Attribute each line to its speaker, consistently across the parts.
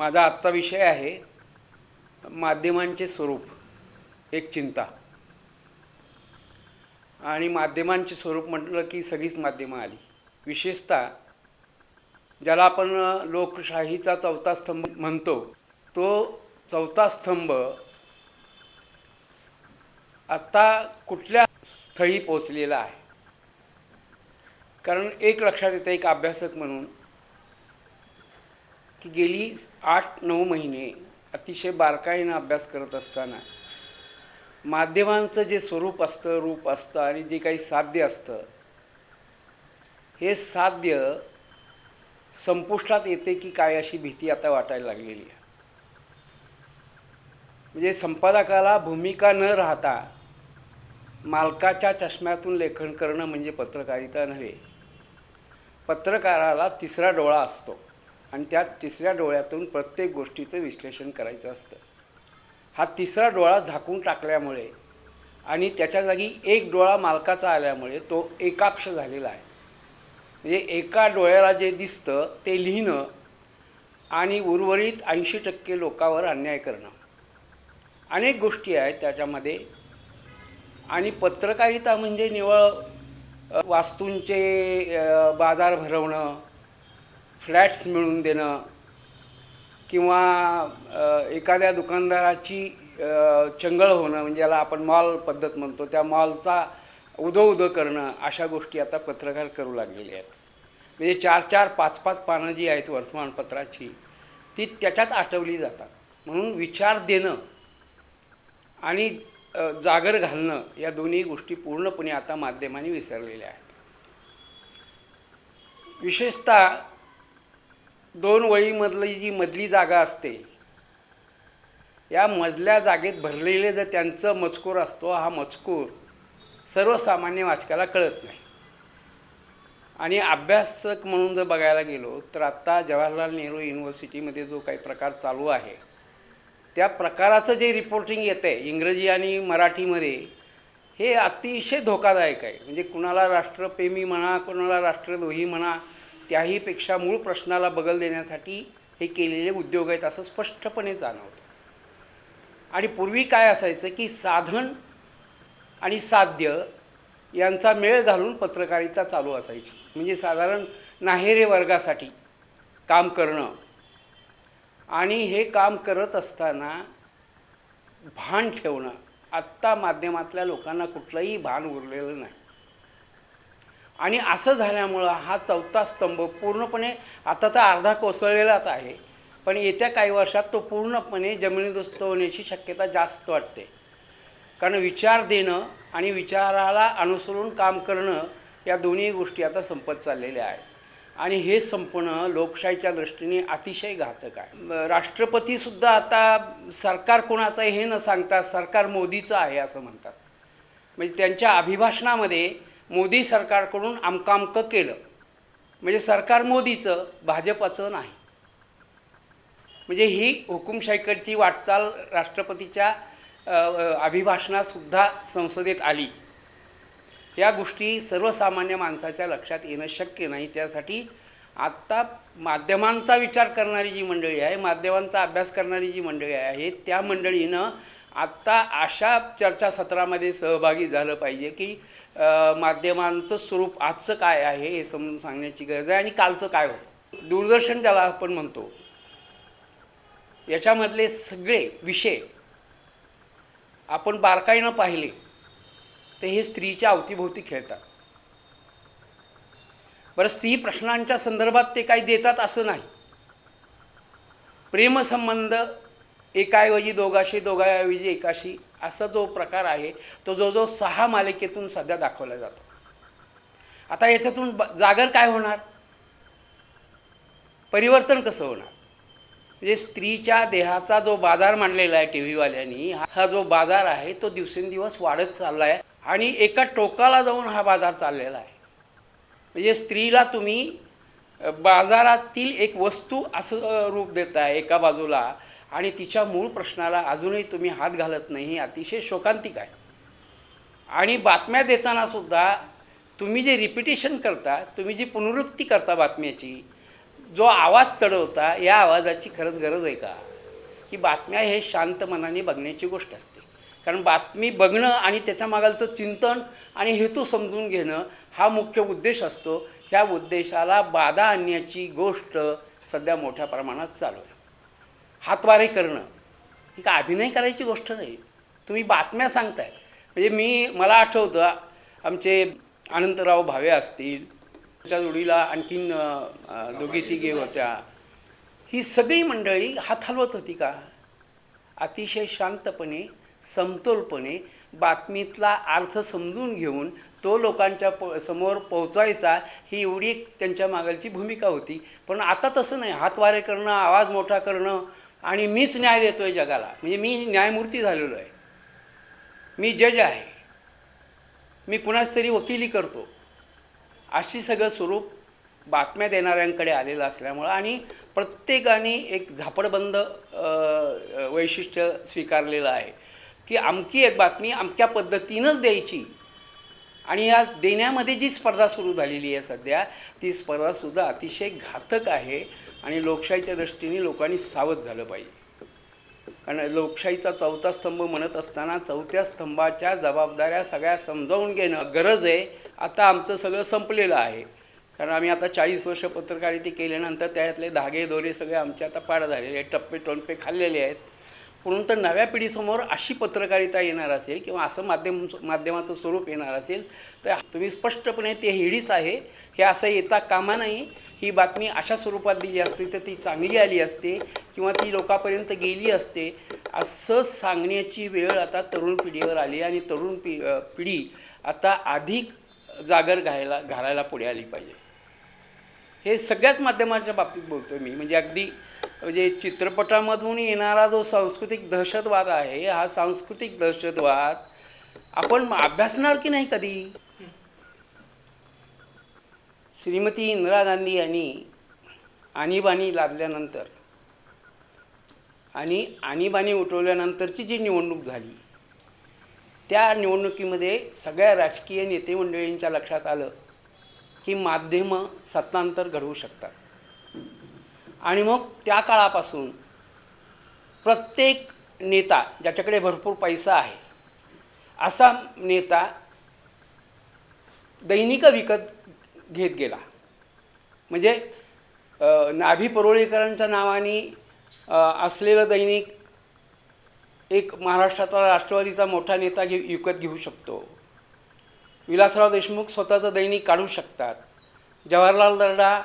Speaker 1: माझा आजचा विषय आहे माध्यमांचे स्वरूप एक चिंता. आणि माध्यमांचे स्वरूप म्हटलं की सगळीच माध्यमं आली. विशेषतः ज्याला आपण लोकशाहीचा चौथा स्तंभ म्हणतो तो चौथा स्तंभ आत्ता कुठल्या स्थळी पोचलेला आहे? कारण एक लक्षात येतं एक अभ्यासक म्हणून की गेली आठ नऊ महिने अतिशय बारकाईनं अभ्यास करत असताना माध्यमांचं जे स्वरूप असतं रूप असतं आणि जे काही साध्य असतं हे साध्य संपुष्टात येते की काय अशी भीती आता वाटायला लागलेली आहे. म्हणजे संपादकाला भूमिका न राहता मालकाच्या चष्म्यातून लेखन करणं म्हणजे पत्रकारिता नव्हे. पत्रकाराला तिसरा डोळा असतो. आणि त्या तिसऱ्या डोळ्यातून प्रत्येक गोष्टीचं विश्लेषण करायचं असतं. हा तिसरा डोळा झाकून टाकल्यामुळे आणि त्याच्या जागी एक डोळा मालकाचा आल्यामुळे तो एकाक्ष झालेला आहे. म्हणजे एका डोळ्याला जे दिसतं ते लिहिणं आणि उर्वरित ऐंशी टक्के लोकांवर अन्याय करणं. अनेक गोष्टी आहेत त्याच्यामध्ये. आणि पत्रकारिता म्हणजे निवळ वास्तूंचे बाजार भरवणं फ्लॅट्स मिळवून देणं किंवा एखाद्या दुकानदाराची चंगळ होणं म्हणजे याला आपण मॉल पद्धत म्हणतो त्या मॉलचा उदो उदो करणं अशा गोष्टी आता पत्रकार करू लागलेले आहेत. म्हणजे चार चार पाच पाच पानं जी आहेत वर्तमानपत्राची ती त्याच्यात आठवली जातात. म्हणून विचार देणं आणि जागर घालणं या दोन्ही गोष्टी पूर्णपणे आता माध्यमांनी विसरलेल्या आहेत. विशेषतः दोन वळीमधली जी मधली जागा असते या मधल्या जागेत भरलेले जर त्यांचं मजकूर असतो हा मजकूर सर्वसामान्य वाचकाला कळत नाही. आणि अभ्यासक म्हणून जर बघायला गेलो तर आत्ता जवाहरलाल नेहरू युनिव्हर्सिटीमध्ये जो काही प्रकार चालू आहे त्या प्रकाराचं जे रिपोर्टिंग येतं आहे इंग्रजी आणि मराठीमध्ये हे अतिशय धोकादायक आहे. म्हणजे कुणाला राष्ट्रप्रेमी म्हणा कुणाला राष्ट्रद्रोही म्हणा त्याहीपेक्षा मूळ प्रश्नाला बगल देण्यासाठी हे केलेले उद्योग आहेत असं स्पष्टपणे जाणवतं. आणि पूर्वी काय असायचं की साधन आणि साध्य यांचा मेळ घालून पत्रकारिता चालू असायची. म्हणजे साधारण नाहेरे वर्गासाठी काम करणं. आणि हे काम करत असताना भान ठेवणं. आत्ता माध्यमातल्या लोकांना कुठलंही भान उरलेलं नाही. आणि असं झाल्यामुळं हा चौथा स्तंभ पूर्णपणे आता तर अर्धा कोसळलेलाच आहे. पण येत्या काही वर्षात तो पूर्णपणे जमिनीदोस्त होण्याची शक्यता जास्त वाटते. कारण विचार देणं आणि विचाराला अनुसरून काम करणं या दोन्ही गोष्टी आता संपत चाललेल्या आहेत. आणि हे संपणं लोकशाहीच्या दृष्टीने अतिशय घातक आहे. राष्ट्रपतीसुद्धा आता सरकार कोणाचं हे न सांगता सरकार मोदीचं आहे असं म्हणतात. म्हणजे त्यांच्या अभिभाषणामध्ये मोदी सरकारकडून आमकामकं केलं? म्हणजे सरकार मोदीचं भाजपचं नाही. म्हणजे ही हुकुमशाहीकडची वाटचाल राष्ट्रपतीच्या अभिभाषणातसुद्धा संसदेत आली. या गोष्टी सर्वसामान्य माणसाच्या लक्षात येणं शक्य नाही. त्यासाठी आत्ता माध्यमांचा विचार करणारी जी मंडळी आहे माध्यमांचा अभ्यास करणारी जी मंडळी आहे त्या मंडळीनं आत्ता अशा चर्चासत्रामध्ये सहभागी झालं पाहिजे की माध्यमांचं स्वरूप आजचं काय आहे हे समजून सांगण्याची गरज आहे आणि कालचं काय होतं? दूरदर्शन ज्याला आपण म्हणतो याच्यामधले सगळे विषय आपण बारकाईनं पाहिले तर हे स्त्रीच्या अवतीभोवती खेळतात. बरं स्त्री प्रश्नांच्या संदर्भात ते काही देतात असं नाही. प्रेमसंबंध एकाऐवजी दोघाशी दोघाऐवजी एकाशी असा जो प्रकार आहे तो जो जो सहा मालिकेतून सध्या दाखवला जातो. आता याच्यातून जागर काय होणार? परिवर्तन कसं होणार? म्हणजे स्त्रीच्या देहाचा जो बाजार मांडलेला आहे टी व्हीवाल्यांनी हा जो बाजार आहे तो दिवसेंदिवस वाढत चालला आहे आणि एका टोकाला जाऊन हा बाजार चाललेला आहे. म्हणजे स्त्रीला तुम्ही बाजारातील एक वस्तू असं रूप देताय एका बाजूला आणि तिच्या मूळ प्रश्नाला अजूनही तुम्ही हात घालत नाही अतिशय शोकांतिक आहे. आणि बातम्या देताना सुद्धा तुम्ही जे रिपिटेशन करता तुम्ही जी पुनरुक्ती करता बातम्याची जो आवाज चढवता या आवाजाची खरंच गरज आहे का? की बातम्या हे शांत मनाने बघण्याची गोष्ट असते. कारण बातमी बघणं आणि त्याच्या मागालचं चिंतन आणि हेतू समजून घेणं हा मुख्य उद्देश असतो. ह्या उद्देशाला बाधा आणण्याची गोष्ट सध्या मोठ्या प्रमाणात चालू आहे. हातवारे करणं. ही का अभिनय करायची गोष्ट नाही. तुम्ही बातम्या सांगताय. म्हणजे मी मला आठवतं आमचे अनंतराव भावे असतील त्या जोडीला आणखीन दोघे दोघी तिघे होत्या. ही सगळी मंडळी हात हलवत होती का? अतिशय शांतपणे समतोलपणे बातमीतला अर्थ समजून घेऊन तो लोकांच्या प समोर पोहोचायचा ही एवढी त्यांच्या मागालची भूमिका होती. पण आता तसं नाही. हातवारे करणं आवाज मोठा करणं आणि मीच न्याय देतो आहे जगाला. म्हणजे मी न्यायमूर्ती झालेलो आहे. मी जज आहे. मी कुणाच तरी वकिली करतो. अशी सगळं स्वरूप बातम्या देणाऱ्यांकडे आलेलं असल्यामुळं आणि प्रत्येकाने एक झापडबंद वैशिष्ट्य स्वीकारलेलं आहे. की आमची एक बातमी आमच्या पद्धतीनंच द्यायची. आणि या देण्यामध्ये जी स्पर्धा सुरू झालेली आहे सध्या ती स्पर्धासुद्धा अतिशय घातक आहे. आणि लोकशाहीच्या दृष्टीने लोकांनी सावध झालं पाहिजे. कारण लोकशाहीचा चौथा स्तंभ म्हणत असताना चौथ्या स्तंभाच्या जबाबदाऱ्या सगळ्या समजावून घेणं गरज आहे. आता आमचं सगळं संपलेलं आहे. कारण आम्ही आता चाळीस वर्ष पत्रकारिता केल्यानंतर त्यातले धागे दोरे सगळे आमचे आता पाड झालेले आहेत. टप्पे टोनपे खाल्लेले आहेत. म्हणून तर नव्या पिढीसमोर अशी पत्रकारिता येणार असेल किंवा असं माध्यम माध्यमाचं स्वरूप येणार असेल तर तुम्ही स्पष्टपणे ते हेडीच आहे. हे असं येता कामा नाही. ही बातमी अशा स्वरूपात दिली असती तर ती चांगली आली असते किंवा ती लोकांपर्यंत गेली असते असं सांगण्याची वेळ आता तरुण पिढीवर आली आणि तरुण पि पिढी आता अधिक जागर घायला घालायला पुढे आली पाहिजे. हे सगळ्याच माध्यमाच्या बाबतीत बोलतो मी. म्हणजे अगदी म्हणजे चित्रपटामधून येणारा जो सांस्कृतिक दहशतवाद आहे हा सांस्कृतिक दहशतवाद आपण अभ्यासणार की नाही कधी? श्रीमती इंदिरा गांधी यांनी आणीबाणी लादल्यानंतर आणि आणीबाणी उठवल्यानंतरची जी निवडणूक झाली त्या निवडणुकीमध्ये सगळ्या राजकीय नेते मंडळींच्या लक्षात आलं की माध्यमं सत्तांतर घडवू शकतात. आणि मग त्या काळापासून प्रत्येक नेता ज्याच्याकडे भरपूर पैसा आहे असा नेता दैनिक विकत घेत गेला. म्हणजे नाभी परोळीकरांच्या नावाने असलेलं दैनिक एक महाराष्ट्राचा राष्ट्रवादीचा मोठा नेता घे विकत घेऊ शकतो. विलासराव देशमुख स्वतःचं दैनिक काढू शकतात. जवाहरलाल दर्डा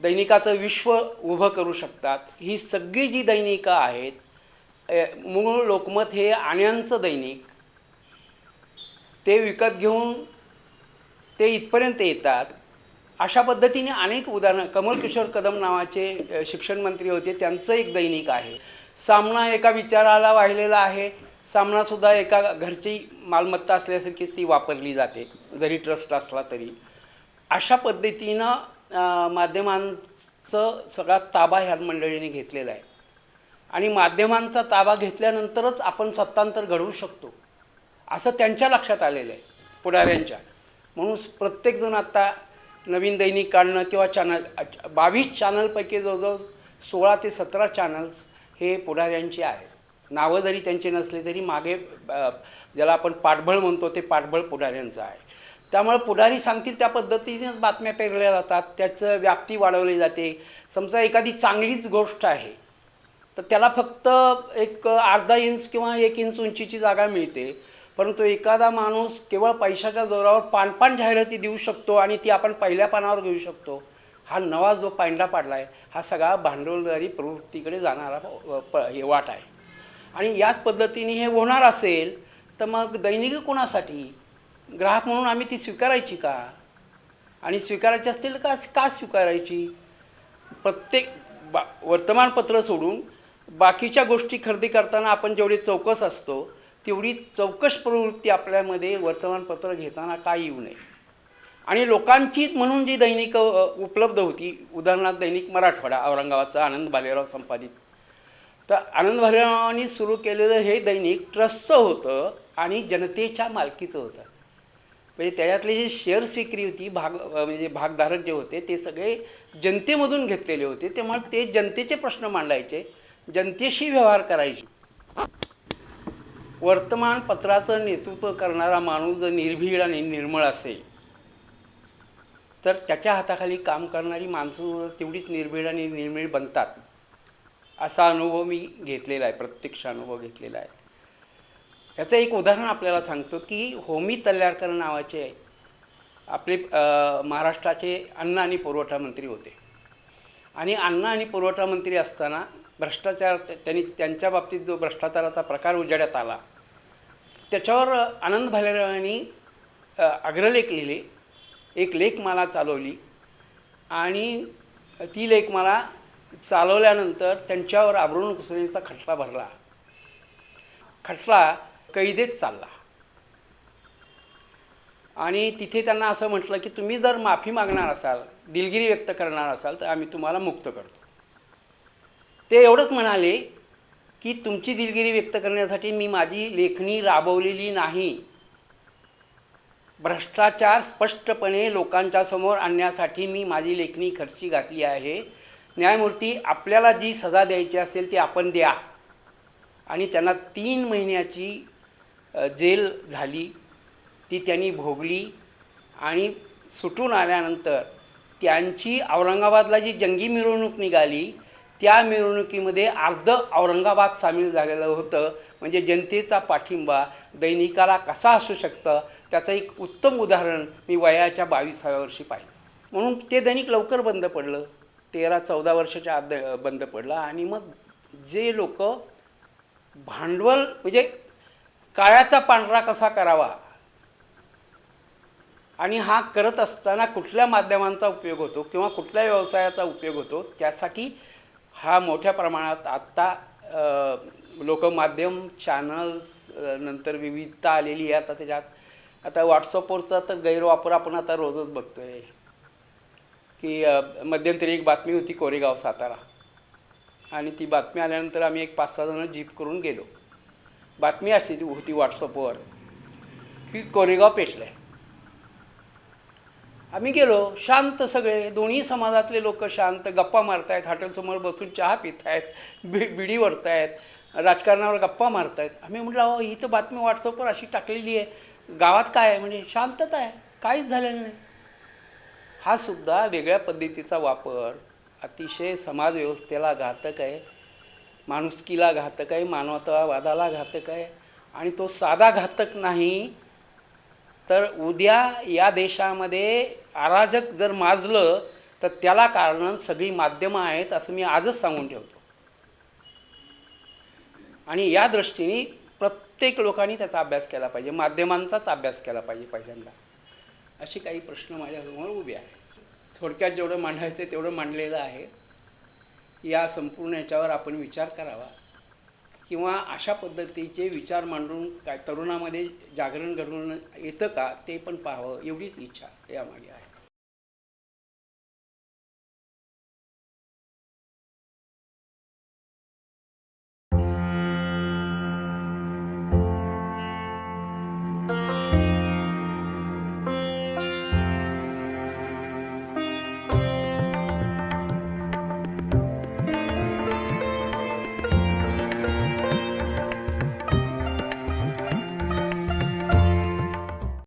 Speaker 1: दैनिकाचं विश्व उभं करू शकतात. ही सगळी जी दैनिकं आहेत मूळ लोकमत हे आण्यांचं दैनिक. ते विकत घेऊन ते इथपर्यंत येतात. अशा पद्धतीने अनेक उदाहरणं कमल किशोर कदम नावाचे शिक्षण मंत्री होते. त्यांचं एक दैनिक आहे. सामना एका विचाराला वाहिलेला आहे. सामनासुद्धा एका घरची मालमत्ता असल्यासारखीच ती वापरली जाते. जरी ट्रस्ट असला तरी. अशा पद्धतीनं माध्यमांचं सगळा ताबा ह्या मंडळीने घेतलेला आहे. आणि माध्यमांचा ताबा घेतल्यानंतरच आपण सत्तांतर घडवू शकतो. असं त्यांच्या लक्षात आलेलं आहे. पुढाऱ्यांच्या. म्हणून प्रत्येकजण आत्ता नवीन दैनिक काढणं किंवा चॅनल बावीस चॅनलपैकी जवळजवळ सोळा ते सतरा चॅनल्स हे पुढाऱ्यांचे आहेत. नावं जरी त्यांचे नसले तरी मागे ज्याला आपण पाठबळ म्हणतो ते पाठबळ पुढाऱ्यांचं आहे. त्यामुळे पुढारी सांगतील त्या पद्धतीनेच बातम्या पेरल्या जातात त्याचं व्याप्ती वाढवली जाते. समजा एखादी चांगलीच गोष्ट आहे तर त्याला फक्त एक अर्धा इंच किंवा एक इंच उंचीची जागा मिळते. परंतु एखादा माणूस केवळ पैशाच्या जोरावर पानपान जाहिराती देऊ शकतो आणि ती आपण पहिल्या पानावर घेऊ शकतो. हा नवा जो पांडा पाडला आहे हा सगळा भांडवलदारी प्रवृत्तीकडे जाणारा प हे वाट आहे. आणि याच पद्धतीने हे होणार असेल तर मग दैनिक कोणासाठी? ग्राहक म्हणून आम्ही ती स्वीकारायची का? आणि स्वीकारायची असतील का का स्वीकारायची? प्रत्येक बा वर्तमानपत्र सोडून बाकीच्या गोष्टी खरेदी करताना आपण जेवढे चौकस असतो तेवढी चौकश प्रवृत्ती आपल्यामध्ये वर्तमानपत्र घेताना काय येऊ नये. आणि लोकांची म्हणून जी दैनिकं उपलब्ध होती उदाहरणार्थ दैनिक मराठवाडा औरंगाबादचा आनंद भालेराव संपादित. तर आनंद भालेरावांनी सुरू केलेलं हे दैनिक ट्रस्टचं होतं आणि जनतेच्या मालकीचं होतं. म्हणजे त्याच्यातले जे शेअर्स विक्री होती भाग म्हणजे भागधारक जे होते ते सगळे जनतेमधून घेतलेले होते. त्यामुळे ते जनतेचे प्रश्न मांडायचे जनतेशी व्यवहार करायचे. वर्तमानपत्राचं नेतृत्व करणारा माणूस जर निर्भीड आणि निर्मळ असेल तर त्याच्या हाताखाली काम करणारी माणसं तेवढीच निर्भीड आणि निर्मिळ बनतात असा अनुभव मी घेतलेला आहे प्रत्यक्ष अनुभव घेतलेला आहे. याचं एक उदाहरण आपल्याला सांगतो की होमी तल्यारकर नावाचे आपले महाराष्ट्राचे अन्न आणि पुरवठा मंत्री होते. आणि अन्न आणि पुरवठा मंत्री असताना भ्रष्टाचार त्यांनी त्यांच्या बाबतीत जो भ्रष्टाचाराचा प्रकार उजाड्यात आला त्याच्यावर आनंद भालेरावांनी अग्रलेख लिहिले एक लेखमाला चालवली आणि ती लेखमाला चालवल्यानंतर त्यांच्यावर आबरून घुसण्याचा खटला भरला. खटला कैदेत चालला. आणि तिथे त्यांना असं म्हटलं की तुम्ही जर माफी मागणार असाल दिलगिरी व्यक्त करणार असाल तर आम्ही तुम्हाला मुक्त करतो. ते एवढंच म्हणाले की तुमची दिलगिरी व्यक्त करण्यासाठी मी माझी लेखणी राबवलेली नाही. भ्रष्टाचार स्पष्टपणे लोकांच्या समोर आणण्यासाठी मी माझी लेखणी खर्ची घातली आहे. न्यायमूर्ती आपल्याला जी सजा द्यायची असेल ती आपण द्या. आणि त्यांना तीन महिन्याची जेल झाली. ती त्यांनी भोगली आणि सुटून आल्यानंतर त्यांची औरंगाबादला जी जंगी मिरवणूक निघाली त्या मिरवणुकीमध्ये अर्ध औरंगाबाद सामील झालेलं होतं. म्हणजे जनतेचा पाठिंबा दैनिकाला कसा असू शकतं त्याचं एक उत्तम उदाहरण मी वयाच्या बावीसाव्या वर्षी पाहिलं. म्हणून ते दैनिक लवकर बंद पडलं. तेरा चौदा वर्षाच्या आत बंद पडलं. आणि मग जे लोक भांडवल म्हणजे काळ्याचा पांढरा कसा करावा? आणि हा करत असताना कुठल्या माध्यमांचा उपयोग होतो किंवा कुठल्या व्यवसायाचा उपयोग होतो त्यासाठी हा मोठ्या प्रमाणात आत्ता लोकमाध्यम चॅनल्स नंतर विविधता आलेली आहे. आता त्याच्यात आता व्हॉट्सअपवरचा तर गैरवापर आपण आता रोजच बघतो आहे की मध्यंतरी एक बातमी होती कोरेगाव सातारा. आणि ती बातमी आल्यानंतर आम्ही एक पाच सहा जण जीप करून गेलो. बातमी अशी होती व्हॉट्सअपवर की कोरेगाव पेटलं आहे आम्ही गेलो शांत सगळे दोन्ही समाजातले लोक शांत गप्पा मारतायत हॉटेलसमोर बसून चहा पित आहेत बि बिडी वरतायत राजकारणावर गप्पा मारतायत. आम्ही म्हटलं अहो ही तर बातमी व्हॉट्सअपवर अशी टाकलेली आहे. गावात काय आहे? म्हणजे शांतता आहे. काहीच झालेलं नाही. हा सुद्धा वेगळ्या पद्धतीचा वापर अतिशय समाजव्यवस्थेला घातक आहे माणुसकीला घातक आहे मानवतावादाला घातक आहे. आणि तो साधा घातक नाही तर उद्या या देशामध्ये अराजक जर माजलं तर त्याला कारण सगळी माध्यमं आहेत असं मी आजच सांगून ठेवतो. आणि या दृष्टीने प्रत्येक लोकांनी त्याचा अभ्यास केला पाहिजे माध्यमांचाच अभ्यास केला पाहिजे पहिल्यांदा. असे काही प्रश्न माझ्यासमोर उभे आहेत. थोडक्यात जेवढं मांडायचं तेवढं मांडलेलं आहे. या संपूर्ण याच्यावर आपण विचार करावा. किंवा अशा पद्धतीचे विचार मांडून काय तरुणामध्ये जागरण घडवून येतं का ते पण पाहावं एवढीच इच्छा यामागे आहे.